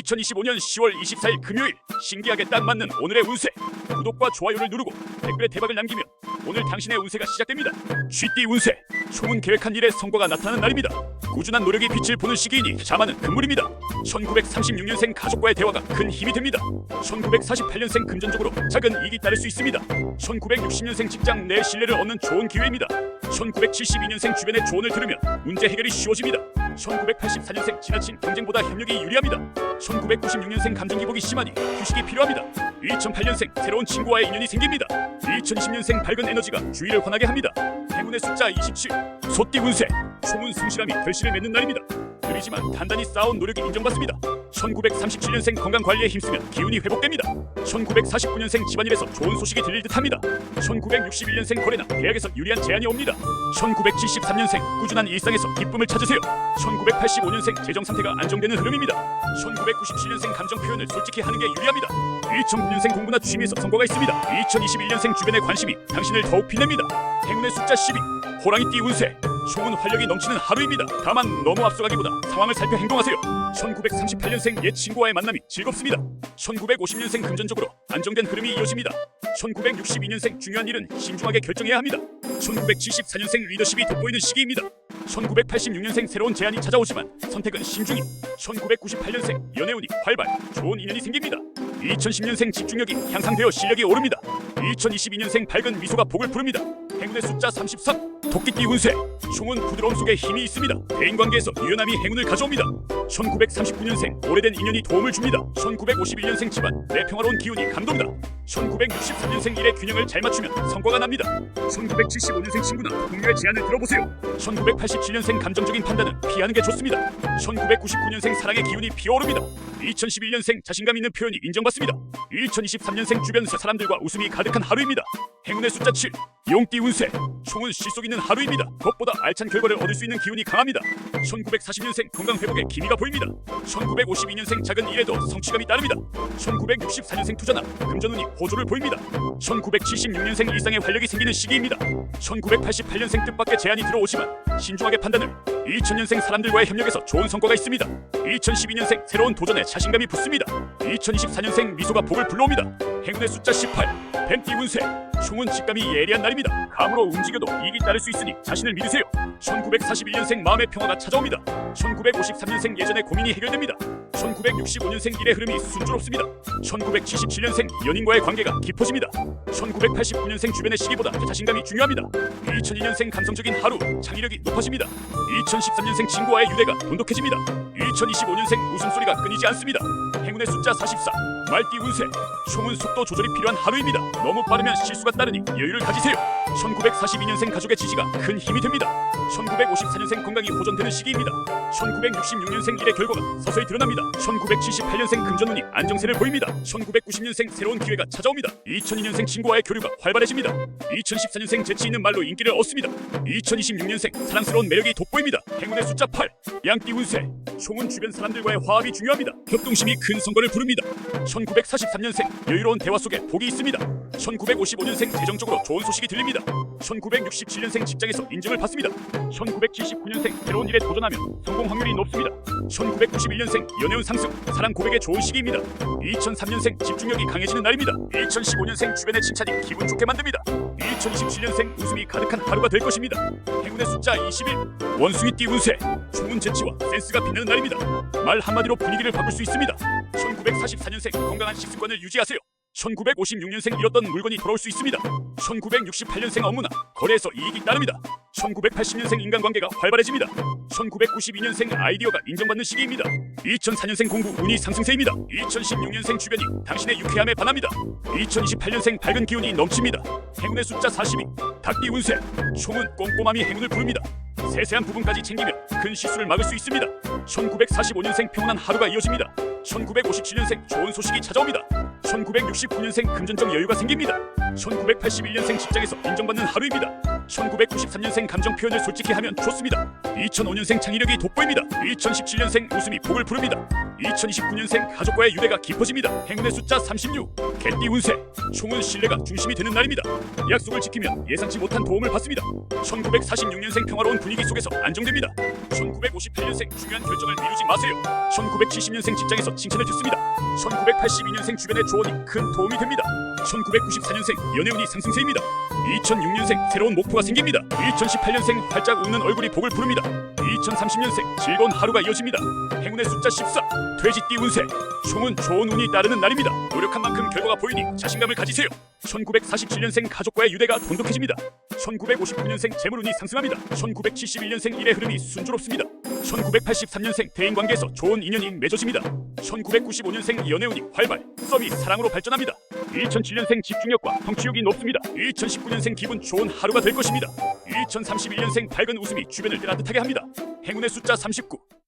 2025년 10월 24일 금요일 신기하게 딱 맞는 오늘의 운세. 구독과 좋아요를 누르고 댓글에 대박을 남기면 오늘 당신의 운세가 시작됩니다. 쥐띠 운세. 총은 계획한 일에 성과가 나타나는 날입니다. 꾸준한 노력이 빛을 보는 시기이니 자만은 금물입니다. 1936년생 가족과의 대화가 큰 힘이 됩니다. 1948년생 금전적으로 작은 이익이 따를 수 있습니다. 1960년생 직장 내 신뢰를 얻는 좋은 기회입니다. 1972년생 주변의 조언을 들으면 문제 해결이 쉬워집니다 1984년생 지나친 경쟁보다 협력이 유리합니다. 1996년생 감정 기복이 심하니 휴식이 필요합니다. 2008년생 새로운 친구와의 인연이 생깁니다. 2020년생 밝은 에너지가 주위를 환하게 합니다. 행운의 숫자 27 소띠 운세 총은 성실함이 결실을 맺는 날입니다 느리지만 단단히 쌓아온 노력이 인정받습니다. 1937년생 건강 관리에 힘쓰면 기운이 회복됩니다. 1949년생 집안일에서 좋은 소식이 들릴 듯합니다. 1961년생 거래나 계약에서 유리한 제안이 옵니다. 1973년생 꾸준한 일상에서 기쁨을 찾으세요. 1985년생 재정 상태가 안정되는 흐름입니다. 1997년생 감정 표현을 솔직히 하는 게 유리합니다 2009년생 공부나 취미에서 성과가 있습니다. 2021년생 주변의 관심이 당신을 더욱 빛냅니다. 행운의 숫자 12 호랑이띠 운세 총은 활력이 넘치는 하루입니다. 다만 너무 앞서가기보다 상황을 살펴 행동하세요. 1938년생 옛 친구와의 만남이 즐겁습니다. 1950년생 금전적으로 안정된 흐름이 이어집니다. 1962년생 중요한 일은 신중하게 결정해야 합니다. 1974년생 리더십이 돋보이는 시기입니다. 1986년생 새로운 제안이 찾아오지만 선택은 신중히. 1998년생 연애운이 활발 좋은 인연이 생깁니다 2010년생 집중력이 향상되어 실력이 오릅니다. 2022년생 밝은 미소가 복을 부릅니다. 행운의 숫자 33 토끼띠 운세. 총은 부드러움 속에 힘이 있습니다. 대인관계에서 유연함이 행운을 가져옵니다. 1939년생 오래된 인연이 도움을 줍니다. 1951년생 집안 내 평화로운 기운이 감동다 1963년생 일의 균형을 잘 맞추면 성과가 납니다. 1975년생 친구나 동료의 제안을 들어보세요. 1987년생 감정적인 판단은 피하는 게 좋습니다. 1999년생 사랑의 기운이 피어오릅니다. 2011년생 자신감 있는 표현이 인정받습니다. 2023년생 주변 사람들과 웃음이 가득한 하루입니다 행운의 숫자 7 용띠 운세 총은 실속 있는 하루입니다. 무엇보다 알찬 결과를 얻을 수 있는 기운이 강합니다. 1940년생 건강 회복에 기미가 보입니다. 1952년생 작은 일에도 성취감이 따릅니다. 1964년생 투자나 금전운이 호조를 보입니다. 1976년생 일상에 활력이 생기는 시기입니다. 1988년생 뜻밖의 제안이 들어오지만 신중하게 판단을 2000년생 사람들과의 협력에서 좋은 성과가 있습니다. 2012년생 새로운 도전에 자신감이 붙습니다. 2024년생 미소가 복을 불러옵니다. 행운의 숫자 18 뱀띠 운세 총은 직감이 예리한 날입니다. 감으로 움직여도 이익이 따를 수 있으니 자신을 믿으세요. 1941년생 마음의 평화가 찾아옵니다. 1953년생 예전의 고민이 해결됩니다. 1965년생 일의 흐름이 순조롭습니다. 1977년생 연인과의 관계가 깊어집니다. 1989년생 주변의 시기보다 자신감이 중요합니다. 2002년생 감성적인 하루 창의력이 높아집니다. 2013년생 친구와의 유대가 돈독해집니다. 2025년생 웃음소리가 끊이지 않습니다. 행운의 숫자 44 말띠 운세. 총은 속도 조절이 필요한 하루입니다. 너무 빠르면 실수가 따르니 여유를 가지세요. 1942년생 가족의 지지가 큰 힘이 됩니다. 1954년생 건강이 보존되는 시기입니다. 1966년생 일의 결과가 서서히 드러납니다. 1978년생 금전운이 안정세를 보입니다. 1990년생 새로운 기회가 찾아옵니다. 2002년생 친구와의 교류가 활발해집니다. 2014년생 재치 있는 말로 인기를 얻습니다. 2026년생 사랑스러운 매력이 돋보입니다. 행운의 숫자 8 양띠 운세 총은 주변 사람들과의 화합이 중요합니다. 협동심이 큰 성과를 부릅니다. 1943년생 여유로운 대화 속에 복이 있습니다. 1955년생 재정 적으로 좋은 소식이 들립니다. 1967년생 직장에서 인정을 받습니다. 1979년생 새로운 일에 도전하면 성공 확률이 높습니다. 1991년생 연애운 상승 사랑 고백에 좋은 시기입니다. 2003년생 집중력이 강해지는 날입니다. 2015년생 주변의 칭찬이 기분 좋게 만듭니다. 2027년생 웃음이 가득한 하루가 될 것입니다. 행운의 숫자 21 원숭이 띠 운세 좋은 재치와 센스가 빛나는 날입니다. 말 한마디로 분위기를 바꿀 수 있습니다. 1944년생 건강한 식습관을 유지하세요 1956년생 잃었던 물건이 돌아올 수 있습니다. 1968년생 업무나 거래에서 이익이 따릅니다. 1980년생 인간관계가 활발해집니다. 1992년생 아이디어가 인정받는 시기입니다. 2004년생 공부 운이 상승세입니다. 2016년생 주변이 당신의 유쾌함에 반합니다. 2028년생 밝은 기운이 넘칩니다. 행운의 숫자 42 닭띠 운세 총은 꼼꼼함이 행운을 부릅니다. 세세한 부분까지 챙기면 큰 실수를 막을 수 있습니다. 1945년생 평온한 하루가 이어집니다. 1957년생 좋은 소식이 찾아옵니다. 1969년생 금전적 여유가 생깁니다. 1981년생 직장에서 인정받는 하루입니다. 1993년생 감정 표현을 솔직히 하면 좋습니다. 2005년생 창의력이 돋보입니다. 2017년생 웃음이 복을 부릅니다. 2029년생 가족과의 유대가 깊어집니다. 행운의 숫자 36 개띠 운세 총은 신뢰가 중심이 되는 날입니다. 약속을 지키면 예상치 못한 도움을 받습니다. 1946년생 평화로운 분위기 속에서 안정됩니다. 1958년생 중요한 결정을 미루지 마세요. 1970년생 직장에서 칭찬해 줬습니다. 1982년생 주변의 조언이 큰 도움이 됩니다. 1994년생 연애운이 상승세입니다. 2006년생 새로운 목표가 생깁니다. 2018년생 활짝 웃는 얼굴이 복을 부릅니다. 2030년생 즐거운 하루가 이어집니다. 행운의 숫자 14 돼지띠 운세 총은 좋은 운이 따르는 날입니다. 노력한 만큼 결과가 보이니 자신감을 가지세요. 1947년생 가족과의 유대가 돈독해집니다. 1959년생 재물운이 상승합니다. 1971년생 일의 흐름이 순조롭습니다. 1983년생 대인관계에서 좋은 인연이 맺어집니다. 1995년생 연애운이 활발, 썸이 사랑으로 발전합니다. 2007년생 집중력과 성취욕이 높습니다. 2019년생 기분 좋은 하루가 될 것입니다. 2031년생 밝은 웃음이 주변을 따뜻하게 합니다. 행운의 숫자 39